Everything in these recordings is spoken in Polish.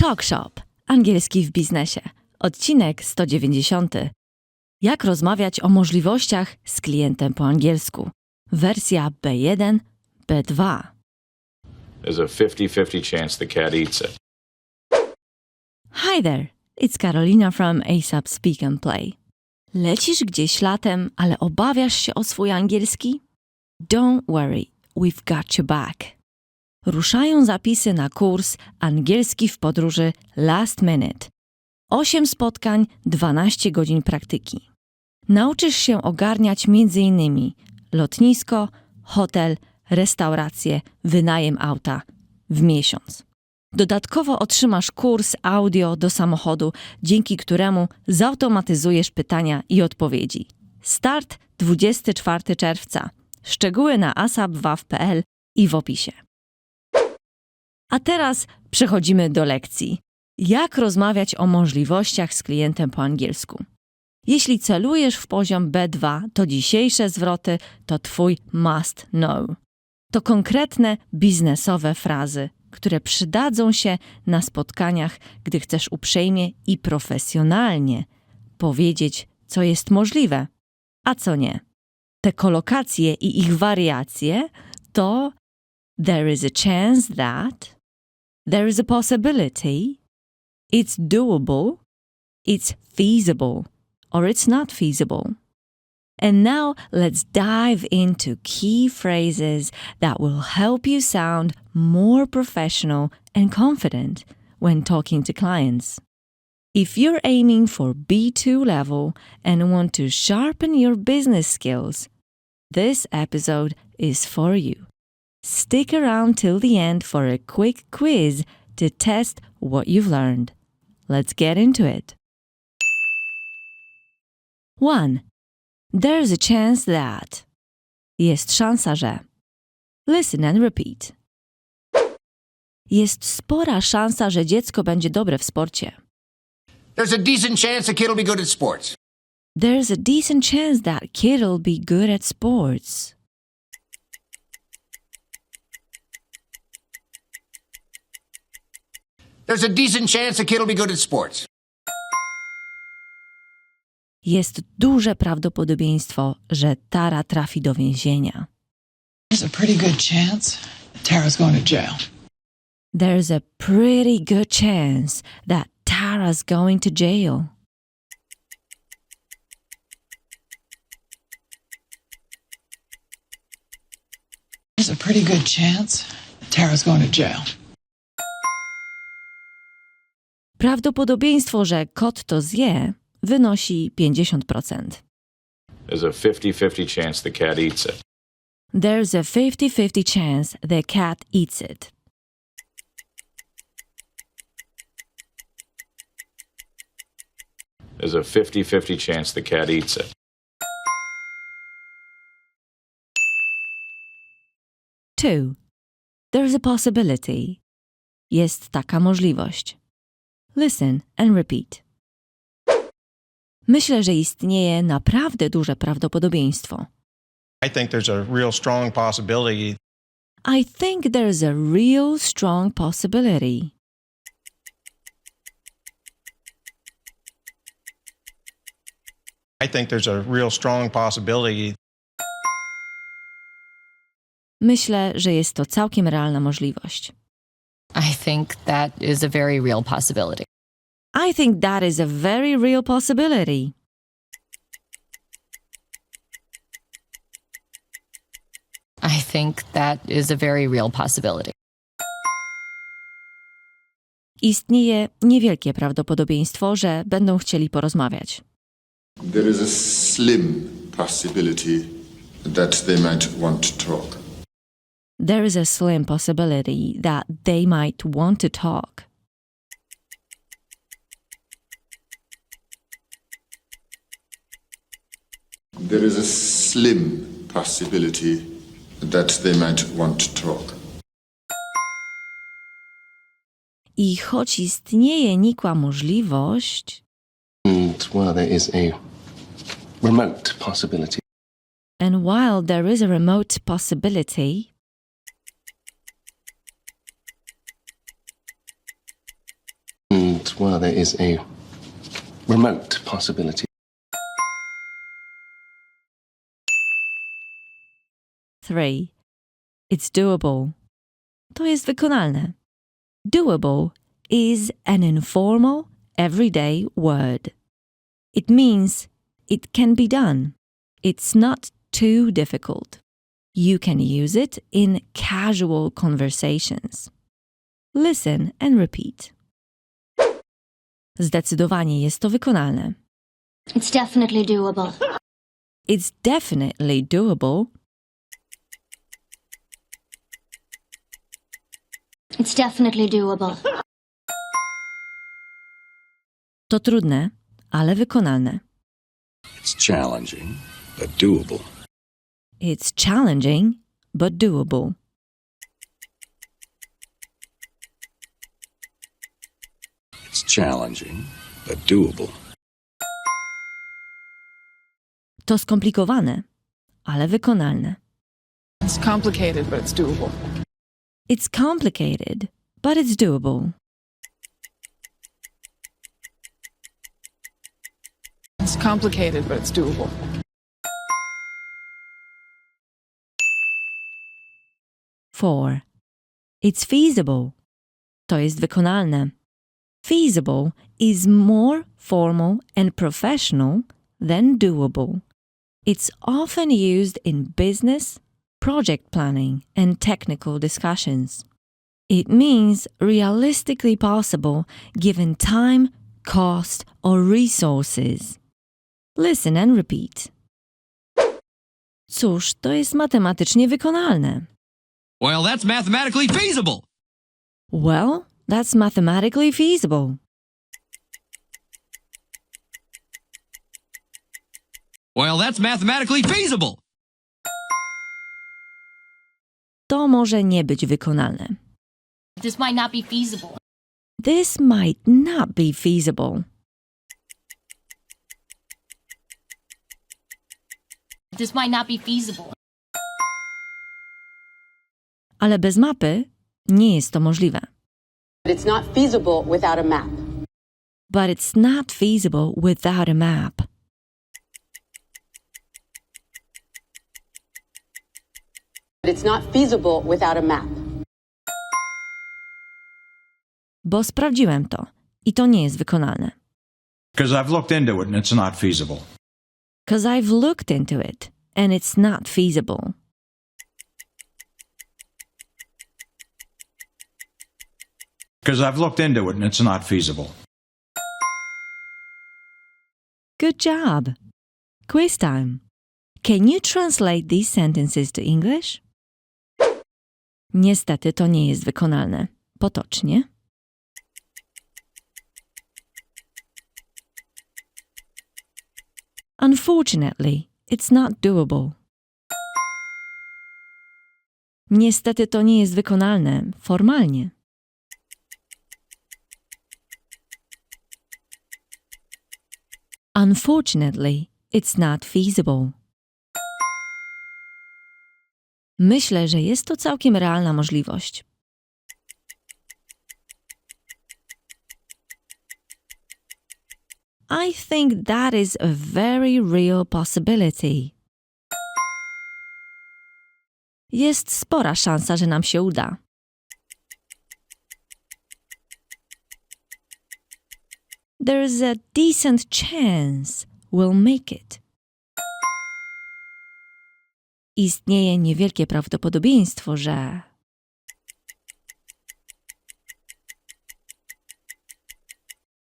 Talk Shop. Angielski w biznesie. Odcinek 190. Jak rozmawiać o możliwościach z klientem po angielsku. Wersja B1, B2. There's a 50 50 chance the cat eats it. Hi there, it's Carolina from ASAP Speak and Play. Lecisz gdzieś latem, ale obawiasz się o swój angielski? Don't worry, we've got your back. Ruszają zapisy na kurs Angielski w podróży Last Minute. 8 spotkań, 12 godzin praktyki. Nauczysz się ogarniać m.in. lotnisko, hotel, restaurację, wynajem auta w miesiąc. Dodatkowo otrzymasz kurs audio do samochodu, dzięki któremu zautomatyzujesz pytania i odpowiedzi. Start 24 czerwca. Szczegóły na asapwaw.pl i w opisie. A teraz przechodzimy do lekcji. Jak rozmawiać o możliwościach z klientem po angielsku? Jeśli celujesz w poziom B2, to dzisiejsze zwroty to Twój must know. To konkretne biznesowe frazy, które przydadzą się na spotkaniach, gdy chcesz uprzejmie i profesjonalnie powiedzieć, co jest możliwe, a co nie. Te kolokacje i ich wariacje to there is a chance that, there is a possibility, it's doable, it's feasible, or it's not feasible. And now let's dive into key phrases that will help you sound more professional and confident when talking to clients. If you're aiming for B2 level and want to sharpen your business skills, this episode is for you. Stick around till the end for a quick quiz to test what you've learned. Let's get into it. 1. There's a chance that. Jest szansa, że. Listen and repeat. Jest spora szansa, że dziecko będzie dobre w sporcie. There's a decent chance the kid will be good at sports. There's a decent chance that kid'll be good at sports. There's a decent chance the kid will be good at sports. Jest duże prawdopodobieństwo, że Tara trafi do więzienia. There's a pretty good chance Tara's going to jail. There's a pretty good chance that Tara's going to jail. There's a pretty good chance Tara's going to jail. Prawdopodobieństwo, że kot to zje, wynosi 50%. There's a 50 50 chance the cat eats it. There's a 50 50 chance the cat eats it. There's a 50 50 chance the cat eats it. Two. There's a possibility. Jest taka możliwość. Listen and repeat. Myślę, że istnieje naprawdę duże prawdopodobieństwo. I think there's a real strong possibility I think there's a real strong possibility. I think there's a real strong possibility Myślę, że jest to całkiem realna możliwość. I think that is a very real possibility. I think that is a very real possibility. I think that is a very real possibility. Istnieje niewielkie prawdopodobieństwo, że będą chcieli porozmawiać. There is a slim possibility that they might want to talk. There is a slim possibility that they might want to talk. There is a slim possibility that they might want to talk. I choć istnieje nikła możliwość, And, well, there is a remote possibility and while there is a remote possibility, well, there is a remote possibility. Three. It's doable. To jest wykonalne. Doable is an informal, everyday word. It means it can be done. It's not too difficult. You can use it in casual conversations. Listen and repeat. Zdecydowanie jest to wykonalne. It's definitely doable. It's definitely doable. It's definitely doable. To trudne, ale wykonalne. It's challenging, but doable. It's challenging, but doable. Challenging, but doable. To skomplikowane, ale wykonalne. It's complicated, but it's doable. It's complicated, but it's doable. It's complicated, but it's doable. Four. It's feasible. To jest wykonalne. Feasible is more formal and professional than doable. It's often used in business, project planning, and technical discussions. It means realistically possible given time, cost, or resources. Listen and repeat. Cóż, to jest matematycznie wykonalne. Well, that's mathematically feasible. Well, that's mathematically feasible. Well, that's mathematically feasible. To może nie być wykonalne. This might not be feasible. This might not be feasible. This might not be feasible. Ale bez mapy nie jest to możliwe. But it's not feasible without a map. But it's not feasible without a map. But it's not feasible without a map. Bo sprawdziłem to i to nie jest wykonalne. Because I've looked into it and it's not feasible. Because I've looked into it and it's not feasible. Because I've looked into it and it's not feasible. Good job. Quiz time. Can you translate these sentences to English? Niestety to nie jest wykonalne. Potocznie. Unfortunately, it's not doable. Niestety to nie jest wykonalne formalnie. Unfortunately, it's not feasible. Myślę, że jest to całkiem realna możliwość. I think that is a very real possibility. Jest spora szansa, że nam się uda. There's a decent chance we'll make it. Istnieje niewielkie prawdopodobieństwo, że.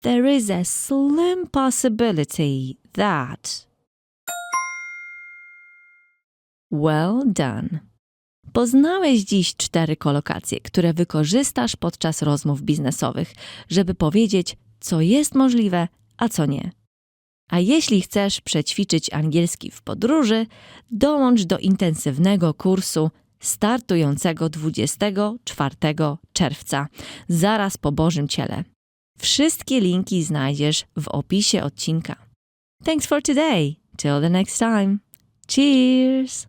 There is a slim possibility that. Well done. Poznałeś dziś cztery kolokacje, które wykorzystasz podczas rozmów biznesowych, żeby powiedzieć, co jest możliwe, a co nie. A jeśli chcesz przećwiczyć angielski w podróży, dołącz do intensywnego kursu startującego 24 czerwca, zaraz po Bożym Ciele. Wszystkie linki znajdziesz w opisie odcinka. Thanks for today. Till the next time. Cheers!